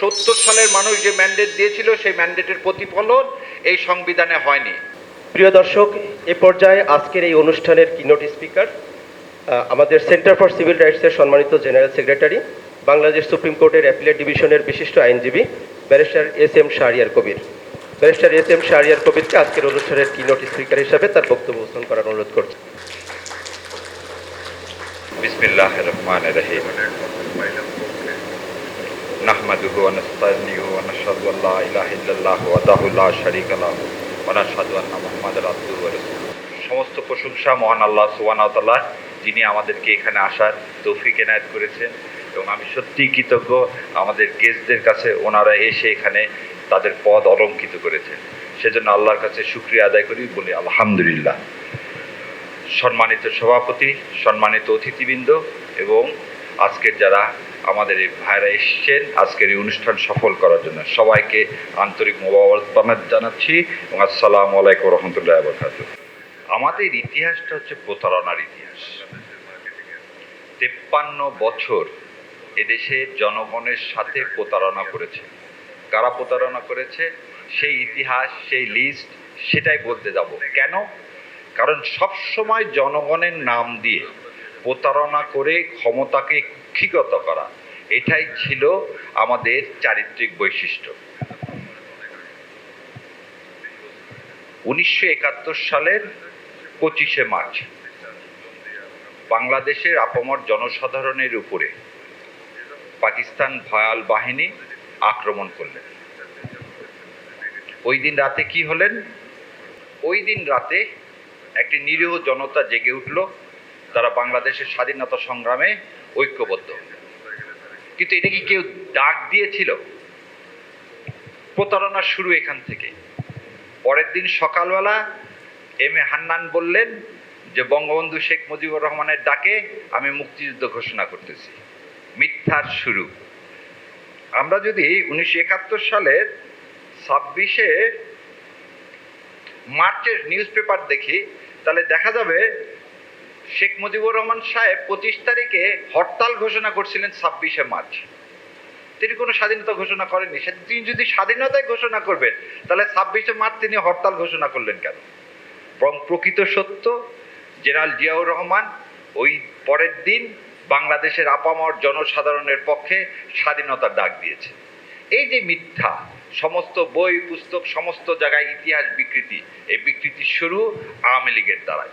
সত্তর সালের মানুষ যে ম্যান্ডেট দিয়েছিল সেই ম্যান্ডেটের প্রতিফলন এই সংবিধানে হয়নি। প্রিয় দর্শক এ পর্যায়ে আজকের এই অনুষ্ঠানের কিনোট স্পিকার আমাদের সেন্টার ফর সিভিল রাইটসের সম্মানিত জেনারেল সেক্রেটারি বাংলাদেশ সুপ্রিম কোর্টের অ্যাপিলেট ডিভিশনের বিশিষ্ট আইনজীবী barrister S M Shahriar Kabir barrister S M Shahriar কবিরকে আজকের অনুষ্ঠানের কিনোট স্পিকার হিসাবে তার বক্তব্য উপস্থাপন করার অনুরোধ করছি। বিসমিল্লাহ রহমান রহিম। نحمده ونستعينه ونشهد ان لا اله الا الله وحده لا شريك له ونشهد ان محمدا عبده ورسوله সমস্ত প্রশংসা মহান আল্লাহ সুবহানাহু ওয়া তাআলা যিনি আমাদেরকে এখানে আসার তৌফিক এনায়েত করেছেন এবং আমি সত্যিই কৃতজ্ঞ আমাদের গেস্টদের কাছে ওনারা এসে এখানে তাদের পদ অলঙ্কিত করেছেন সেজন্য আল্লাহর কাছে শুক্রিয়া আদায় করি বলি আলহামদুলিল্লাহ সম্মানিত সভাপতি সম্মানিত অতিথিবৃন্দ এবং আজকের যারা আমাদের এই ভাইরা এসছেন। আজকের এই অনুষ্ঠান সফল করার জন্য সবাইকে আন্তরিক মোবারকবাদ জানাচ্ছি এবং আসসালামু আলাইকুম রহমতুল্লাহ বরকাত আমাদের ইতিহাসটা হচ্ছে প্রতারণার ইতিহাস। তেপ্পান্ন বছর এদেশে জনগণের সাথে প্রতারণা করেছে। কারা প্রতারণা করেছে? সেই ইতিহাস, সেই লিস্ট, সেটাই বলতে যাব। কেন? কারণ সব সময় জনগণের নাম দিয়ে প্রতারণা করে ক্ষমতাকে কুক্ষিগত করা। এটাই ছিল আমাদের চারিত্রিক বৈশিষ্ট্য। উনিশশো একাত্তর সালের পঁচিশে মার্চ, বাংলাদেশের আপামর জনসাধারণের উপরে পাকিস্তান ভয়াল বাহিনী আক্রমণ করলেন। ওই দিন রাতে কি হলেন? ওই দিন রাতে একটি নিরীহ জনতা জেগে উঠল। তারা বাংলাদেশের স্বাধীনতা সংগ্রামে ঐক্যবদ্ধ। কিন্তু এটা কি কেউ ডাক দিয়েছিল? প্রতারণা শুরু এখান থেকে। পরের দিন সকালবেলা এম এ হান্নান বললেন যে, বঙ্গবন্ধু শেখ মুজিবুর রহমানের ডাকে আমি মুক্তিযুদ্ধ ঘোষণা করতেছি। মিথ্যার শুরু। আমরা যদি উনিশশো একাত্তর সালের ছাব্বিশে মার্চের নিউজ পেপার দেখি, তাহলে দেখা যাবে শেখ মুজিবুর রহমান সাহেব পঁচিশ তারিখে হরতাল ঘোষণা করছিলেন ছাব্বিশে মার্চ। তিনি কোনো স্বাধীনতা ঘোষণা করেননি। তিনি যদি স্বাধীনতায় ঘোষণা করবেন, তাহলে ছাব্বিশে মার্চ তিনি হরতাল ঘোষণা করলেন কেন? বরং প্রকৃত সত্য, জেনারেল জিয়াউর রহমান ওই পরের দিন বাংলাদেশের আপামর জনসাধারণের পক্ষে স্বাধীনতার ডাক দিয়েছে এই যে মিথ্যা, সমস্ত বই, পুস্তক, সমস্ত জায়গায় ইতিহাস বিকৃতি, এই বিকৃতির শুরু আওয়ামী লীগের দ্বারাই।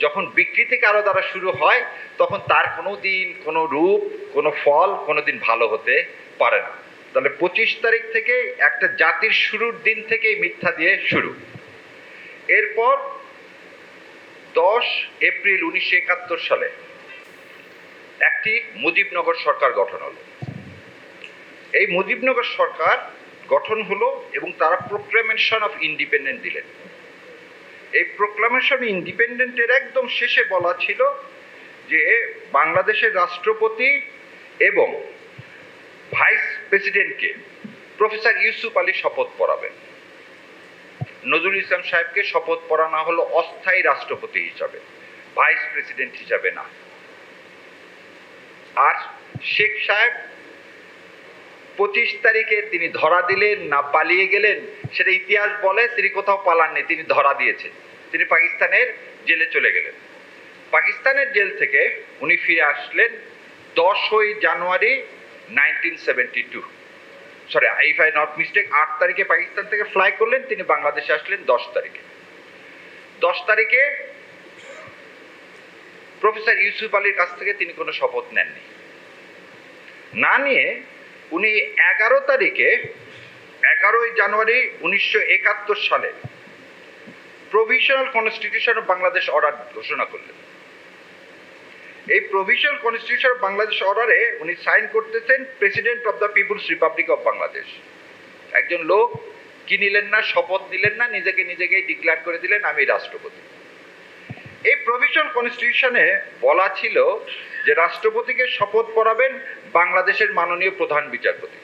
যখন বিকৃতি কারও দ্বারা শুরু হয়, তখন তার কোনো দিন কোনো রূপ, কোনো ফল কোনো দিন ভালো হতে পারে না। তাহলে পঁচিশ তারিখ থেকে একটা জাতির শুরুর দিন থেকে মিথ্যা দিয়ে শুরু। এরপর দশ এপ্রিল উনিশশো একাত্তর সালে একটি মুজিবনগর সরকার গঠন হলো। এই মুজিবনগর সরকার গঠন হলো এবং তারা প্রোক্লামেশন অফ ইন্ডিপেন্ডেন্ট দিলেন। এই প্রোক্লামেশন ইন্ডিপেন্ডেন্টের একদম শেষে বলা ছিল যে বাংলাদেশের রাষ্ট্রপতি এবং ভাইস প্রেসিডেন্টকে প্রফেসর ইউসুফ আলী শপথ পড়াবেন নজরুল ইসলাম সাহেবকে শপথ পড়ানো হলো অস্থায়ী রাষ্ট্রপতি হিসাবে ভাইস প্রেসিডেন্ট হিসাবে না। আর শেখ সাহেব পঁচিশ তারিখে তিনি ধরা দিলেন, না পালিয়ে গেলেন, সেটা ইতিহাস বলে তিনি কোথাও পালাননি, তিনি ধরা দিয়েছেন। তিনি পাকিস্তানের জেলে চলে গেলেন। পাকিস্তানের জেল থেকে উনি ফিরে আসলেন দশই জানুয়ারি nineteen seventy two. Sorry if I not mistake আট তারিখে পাকিস্তান থেকে ফ্লাই করলেন, তিনি বাংলাদেশে আসলেন দশ তারিখে। দশ তারিখে প্রফেসর ইউসুফ আলীর কাছ থেকে তিনি কোনো শপথ নেননি। না নিয়ে উনি এগারো তারিখে, এগারোই জানুয়ারি উনিশশো একাত্তর সালে provisional constitution of Bangladesh order ঘোষণা করলেন। এই প্রভিশনাল কনস্টিটিউশন অফ বাংলাদেশ অর্ডারে উনি সাইন করতেছেন president of the people's republic of Bangladesh একজন লোক, কি নিলেন না, শপথ নিলেন না, নিজেকে নিজেকেই ডিক্লেয়ার করে দিলেন, আমি রাষ্ট্রপতি। এই প্রভিশন কনস্টিটিউশনে বলা ছিল যে রাষ্ট্রপতিকে শপথ পড়াবেন বাংলাদেশের মাননীয় প্রধান বিচারপতি।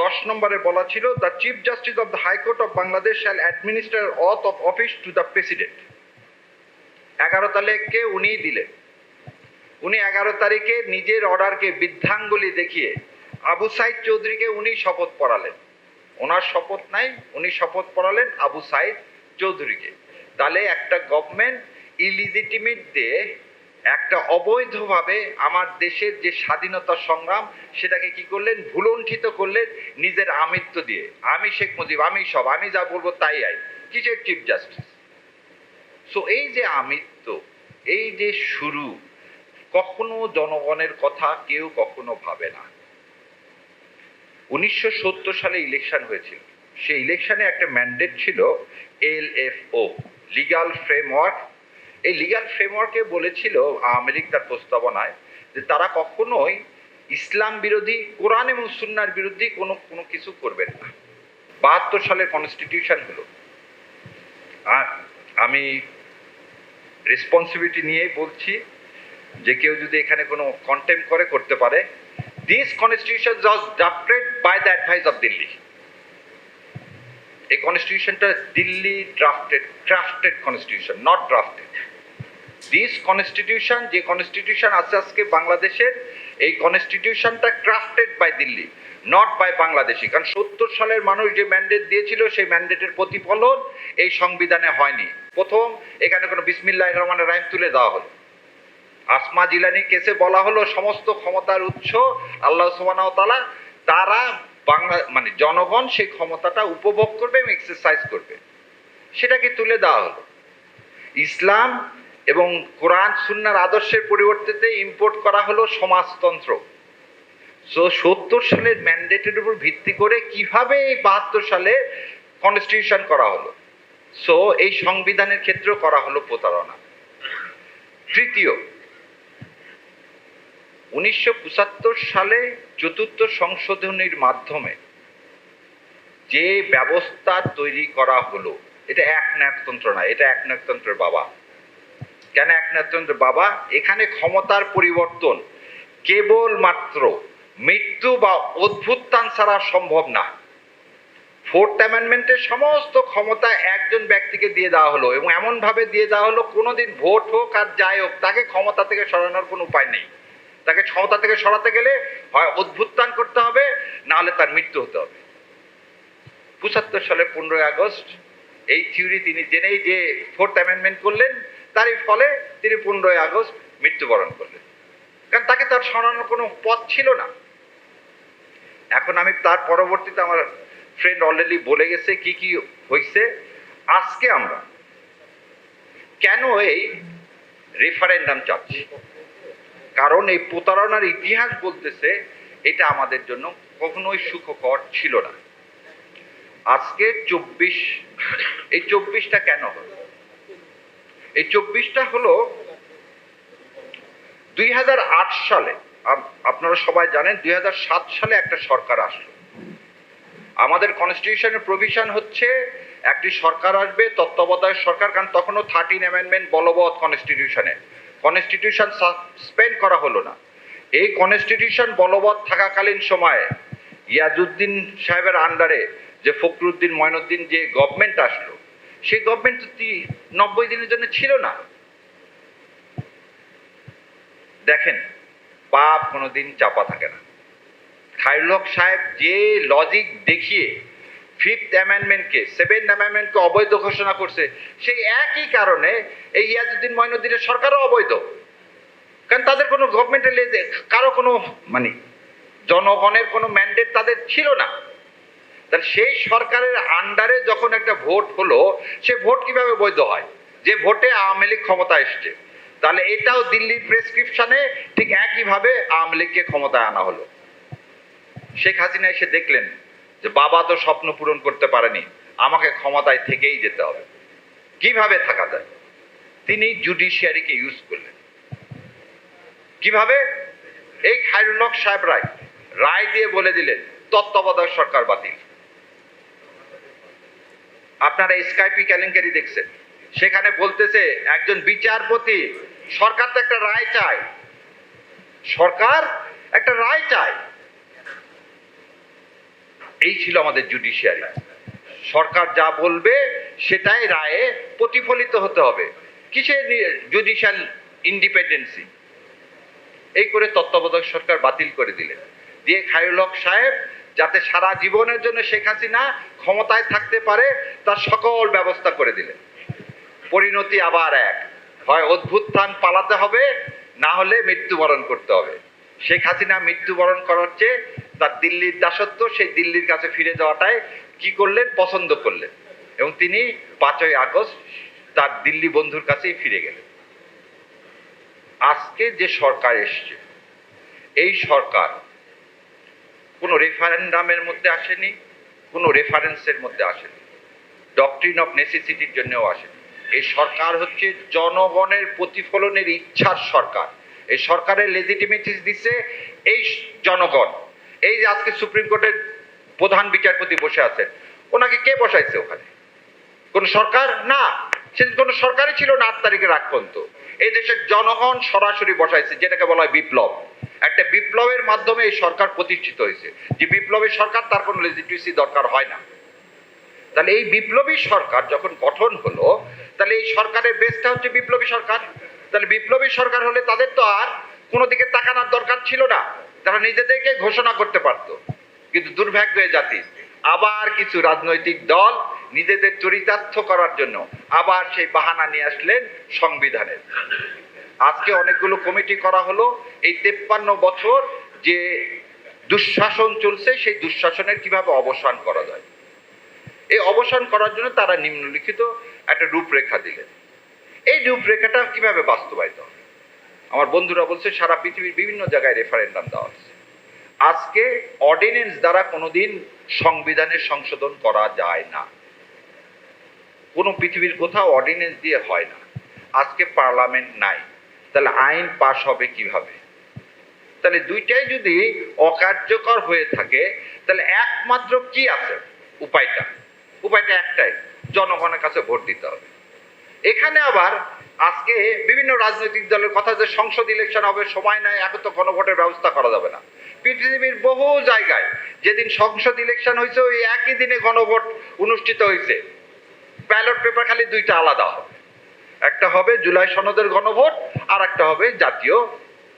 দশ নম্বরে বলা ছিল the chief justice of the high court of Bangladesh shall administer oath of office to the president এগারো তারিখকে উনিই দিলেন। উনি এগারো তারিখে নিজের অর্ডারকে বৃদ্ধাঙ্গুলি দেখিয়ে আবু সাইদ চৌধুরীকে উনি শপথ পড়ালেন। ওনার শপথ নাই, উনি শপথ পড়ালেন আবু সাইদ চৌধুরীকে। তাহলে একটা গভর্নমেন্ট ইলিজিটিমেট দিয়ে একটা অবৈধভাবে আমার দেশের যে স্বাধীনতা সংগ্রাম, সেটাকে কি করলেন? ভুলণ্ঠিত করলেন নিজের আমিত্ব দিয়ে। আমি শেখ মুজিব, আমি সব, আমি যা বলব তাই আই। কিসের চিফ জাস্টিস সো এই যে আমিত্ব, এই যে শুরু, কখনো জনগণের কথা কেউ কখনো ভাবে না। উনিশশো সত্তর সালে ইলেকশন হয়েছিল। সেই ইলেকশনে একটা ম্যান্ডেট ছিল L F O legal framework এই লিগাল ফ্রেমওয়ার্কে বলেছিল আওয়ামী লীগ তার প্রস্তাবনায় যে তারা কখনোই ইসলাম বিরোধী, কোরআন এবং সুন্নার বিরোধী কোনো কোনো কিছু করবেন না। বাহাত্তর সালের কনস্টিটিউশন হলো। আর আমি রেসপন্সিবিলিটি নিয়েই বলছি যে কেউ যদি এখানে কোনো কন্টেম্প করে, করতে পারে। This constitution was drafted by the advice of Delhi এই কনস্টিটিউশনটা Delhi drafted crafted constitution not drafted this constitution যে কনস্টিটিউশন আছে আজকে বাংলাদেশের, এই কনস্টিটিউশনটা crafted by Delhi not by Bangladeshi. কারণ সত্তর সালের মানুষ যে ম্যান্ডেট দিয়েছিল, সেই ম্যান্ডেটের প্রতিফলন এই সংবিধানে হয়নি। প্রথম, এখানে কোনো বিসমিল্লাহ রহমানের রাইম তুলে দেওয়া হলো। আসমা জিলানি কেসে বলা হলো, সমস্ত ক্ষমতার উৎস আল্লাহ তাআলা, তারা বাংলা মানে জনগণ সেই ক্ষমতাটা উপভোগ করবে এবং এক্সারসাইজ করবে। সেটাকে তুলে দেওয়া হলো। ইসলাম এবং কোরআন সুন্নার আদর্শের পরিবর্তে ইম্পোর্ট করা হলো সমাজতন্ত্র। সো সত্তর সালের ম্যান্ডেটের উপর ভিত্তি করে কীভাবে এই বাহাত্তর সালে কনস্টিটিউশন করা হলো? সো এই সংবিধানের ক্ষেত্রেও করা হলো প্রতারণা। তৃতীয়, উনিশশো পঁচাত্তর সালে চতুর্থ সংশোধনীর মাধ্যমে যে ব্যবস্থা তৈরি করা হলো, এটা এক নায়কতন্ত্র না, এটা এক নায়কতন্ত্রের বাবা। কেন এক নায়কতন্ত্রের বাবা, এখানে ক্ষমতার পরিবর্তন কেবলমাত্র মৃত্যু বা অদ্ভুত্থান ছাড়া সম্ভব না। ফোর্থ অ্যামেন্ডমেন্টের সমস্ত ক্ষমতা একজন ব্যক্তিকে দিয়ে দেওয়া হলো এবং এমনভাবে দিয়ে দেওয়া হলো, কোনোদিন ভোট হোক আর যাই হোক, তাকে ক্ষমতা থেকে সরানোর কোনো উপায় নেই। তাকে ক্ষমতা থেকে সরাতে গেলে হয় অদ্ভুত্থান করতে হবে না হলে তার মৃত্যু হতে হবে। পঁচাত্তর সালে পনেরোই আগস্ট, এই থিওরি তিনি জেনেই যে ফোর্থ অ্যামেন্ডমেন্ট করলেন তারই ফলে তিনি পনেরোই আগস্ট মৃত্যুবরণ করলেন। কারণ তাকে তার সরানোর কোনো পথ ছিল না। এখন আমি তার পরবর্তীতে আমার ফ্রেন্ড অলরেডি বলে গেছে কি কি হয়েছে আজকে আমরা কেন এই রেফারেন্ডাম চাচ্ছি? কারণ এই প্রতারণার ইতিহাস বলতেছে এটা আমাদের জন্য কখনোই সুখকর ছিল না। আজকে চব্বিশ, এই চব্বিশটা কেন হলো? এই চব্বিশটা হলো দুই হাজার আট সালে আপনারা সবাই জানেন দুই হাজার সাত সালে একটা সরকার আসলো। আমাদের কনস্টিটিউশনের প্রভিশন হচ্ছে একটি সরকার আসবে, তত্ত্বাবধায়ক সরকার, কারণ তখনও থার্টিন অ্যামেন্ডমেন্ট বলবৎ কনস্টিটিউশনে কনস্টিটিউশন সাসপেন্ড করা হলো না। এই কনস্টিটিউশন বলবৎ থাকাকালীন সময়ে ইয়াজউদ্দিন সাহেবের আন্ডারে যে ফখরুদ্দিন ময়নুদ্দিন যে গভর্নমেন্ট আসলো সেই গভর্নমেন্ট তো নব্বই দিনের জন্য ছিল না। দেখেন, পাপ কোনোদিন চাপা থাকে না। খায়রুল হক সাহেব যে লজিক দেখিয়ে ফিফথ অ্যামেন্ডমেন্টকে সেভেন্থ অ্যামেন্ডমেন্টকে অবৈধ ঘোষণা করছে, সেই একই কারণে এই ইয়াজুদ্দিন মঈনুদ্দিনের সরকারও অবৈধ। কারণ তাদের কোনো গভর্নমেন্টের কারও কোনো মানে জনগণের কোনো ম্যান্ডেট তাদের ছিল না। তাহলে সেই সরকারের আন্ডারে যখন একটা ভোট হলো, সে ভোট কীভাবে বৈধ হয়? যে ভোটে আওয়ামী লীগ ক্ষমতা এসছে। তাহলে এটাও দিল্লির প্রেসক্রিপশনে ঠিক একইভাবে আওয়ামী লীগকে ক্ষমতায় আনা হলো। শেখ হাসিনা এসে দেখলেন যে বাবা তো স্বপ্ন পূরণ করতে পারেনি, আমাকে ক্ষমতায় থেকেই যেতে হবে। কীভাবে থাকা যায়? তিনি জুডিশিয়ারিকে ইউজ করলেন। কীভাবে? এই খায়রুল হক সাহেব রায় রায় দিয়ে বলে দিলেন, তত্ত্বাবধায়ক সরকার বাতিল। আপনারা স্কাইপি কেলেঙ্কারি দেখছেন। সেখানে বলতেছে, একজন বিচারপতি, সরকার তো একটা রায় চায়। সরকার একটা রায় চায়। এই ছিল আমাদের জুডিশিয়ারি সরকার যা বলবে, সেটাই রায়ে প্রতিফলিত হতে হবে। কিসের জুডিশিয়াল ইন্ডিপেন্ডেন্সি এই করে তত্ত্বাবধায়ক সরকার বাতিল করে দিলেন। দিয়ে খায়রুল হক সাহেব যাতে সারা জীবনের জন্য শেখ হাসিনা ক্ষমতায় থাকতে পারে, তার সকল ব্যবস্থা করে দিলেন। পরিণতি আবার এক। হয় অদ্ভুত অদ্ভুত্থান পালাতে হবে, না হলে মৃত্যুবরণ করতে হবে। শেখ হাসিনা মৃত্যুবরণ করার চেয়ে তার দিল্লির দাসত্ব, সেই দিল্লির কাছে ফিরে যাওয়াটাই কি করলেন? পছন্দ করলেন। এবং তিনি পাঁচই আগস্ট তার দিল্লি বন্ধুর কাছেই ফিরে গেলেন। আজকে যে সরকার এসছে, এই সরকার কোনো রেফারেন্ডামের মধ্যে আসেনি, কোনো রেফারেন্সের মধ্যে আসেনি। ডকট্রিন অফ নেসেসিটির জন্যও আসেনি। এই সরকার হচ্ছে জনগণের প্রতিফলনের ইচ্ছার সরকার। এই সরকারের লেজিটিমেটিস দিচ্ছে এই জনগণ। এই যে আজকে সুপ্রিম কোর্টের প্রধান বিচারপতি বসে আছেন, ওনাকে কে বসাইছে ওখানে? কোন সরকার? না। সেদিন কোনো সরকারই ছিল না আট তারিখের আগ পর্যন্ত। এই দেশের জনগণ সরাসরি বসাইছে, যেটাকে বলা হয় বিপ্লব। একটা বিপ্লবের মাধ্যমে এই সরকার প্রতিষ্ঠিত হয়েছে। যে বিপ্লবের সরকার, তার কোনো লেজিটিমেসি দরকার হয় না। তাহলে এই বিপ্লবী সরকার যখন গঠন হলো, তাহলে এই সরকারের বেসটা হচ্ছে বিপ্লবী সরকার। তাহলে বিপ্লবী সরকার হলে তাদের তো আর কোনো দিকে তাকানোর দরকার ছিল না। তারা নিজেদেরকে ঘোষণা করতে পারতো। কিন্তু দুর্ভাগ্য জাতি, আবার কিছু রাজনৈতিক দল নিজেদের চরিতার্থ করার জন্য আবার সেই বাহানা নিয়ে আসলেন সংবিধানের। আজকে অনেকগুলো কমিটি করা হলো। এই তেপ্পান্ন বছর যে দুঃশাসন চলছে, সেই দুঃশাসনের কীভাবে অবসান করা যায়? এই অবসান করার জন্য তারা নিম্নলিখিত একটা রূপরেখা দিলেন। এই রূপরেখাটা কীভাবে বাস্তবায়িত হবে? আমার বন্ধুরা বলছে, সারা পৃথিবীর বিভিন্ন জায়গায় রেফারেন্ডাম দেওয়া হচ্ছে। আজকে অর্ডিনেন্স দ্বারা কোনোদিন সংবিধানের সংশোধন করা যায় না। কোনো পৃথিবীর কোথাও অর্ডিনেন্স দিয়ে হয় না। আজকে পার্লামেন্ট নাই। তাহলে আইন পাশ হবে কীভাবে? তাহলে দুইটাই যদি অকার্যকর হয়ে থাকে, তাহলে একমাত্র কি আছে? উপায়টা। উপায়টা একটাই, জনগণের কাছে ভোট দিতে হবে। এখানে আবার আজকে বিভিন্ন রাজনৈতিক দলের কথা যে সংসদ ইলেকশন হবে, সময় নাই, এখন তো গণভোটের ব্যবস্থা করা যাবে না। পৃথিবীর বহু জায়গায় যেদিন সংসদ ইলেকশন হয়েছে, ওই একই দিনে গণভোট অনুষ্ঠিত হয়েছে। ব্যালট পেপার খালি দুইটা আলাদা হবে। একটা হবে জুলাই সনদের গণভোট আর একটা হবে জাতীয়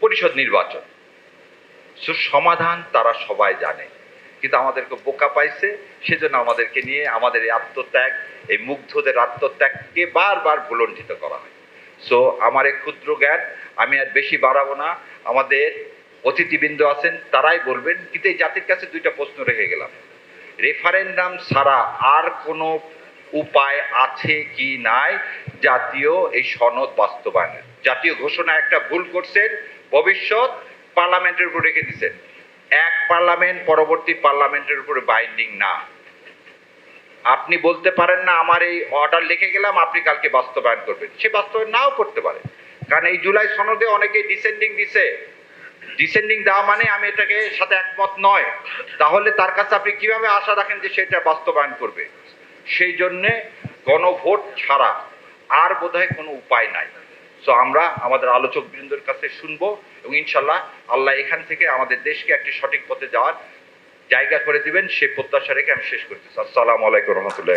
পরিষদ নির্বাচন। সমাধান তারা সবাই জানে, কিন্তু আমাদেরকে বোকা পাইছে, সেজন্য আমাদেরকে নিয়ে আমাদের এই আত্মত্যাগ, এই মুগ্ধদের আত্মত্যাগকে বারবার ভুলণ্ঠিত করা হয়। সো আমার এই ক্ষুদ্র জ্ঞান, আমি আর বেশি বাড়াবো না, আমাদের অতিথিবৃন্দ আছেন, তারাই বলবেন, কিন্তু এই জাতির কাছে দুইটা প্রশ্ন রেখে গেলাম। রেফারেন্ডাম ছাড়া আর কোনো উপায় আছে কি নাই জাতীয় এই সনদ বাস্তবায়নের। জাতীয় ঘোষণা একটা ভুল করছেন, ভবিষ্যৎ পার্লামেন্টের উপর রেখে দিচ্ছেন এক পার্লামেন্ট পরবর্তী পার্লামেন্টের উপরে বাইন্ডিং না। আপনি বলতে পারেন না, আমার এই অর্ডার লিখে গেলাম, আপনি কালকে বাস্তবায়ন করবেন। সে বাস্তবায়ন নাও করতে পারে। কারণ এই জুলাই সনদে অনেকেই ডিসেন্ডিং দিছে। ডিসেন্ডিং দেওয়া মানে আমি এটাকে সাথে একমত নয়। তাহলে তার কাছে আপনি কীভাবে আশা রাখেন যে সেটা বাস্তবায়ন করবে? সেই জন্যে গণভোট ছাড়া আর বোধহয় কোনো উপায় নাই। সো আমরা আমাদের আলোচক বৃন্দর কাছে শুনব এবং ইনশাল্লাহ আল্লাহ এখান থেকে আমাদের দেশকে একটি সঠিক পথে যাওয়ার জায়গা করে দিবেন সে প্রত্যাশা রেখে আমি শেষ করতেছি আসসালামু আলাইকুম রহমতুল্লাহ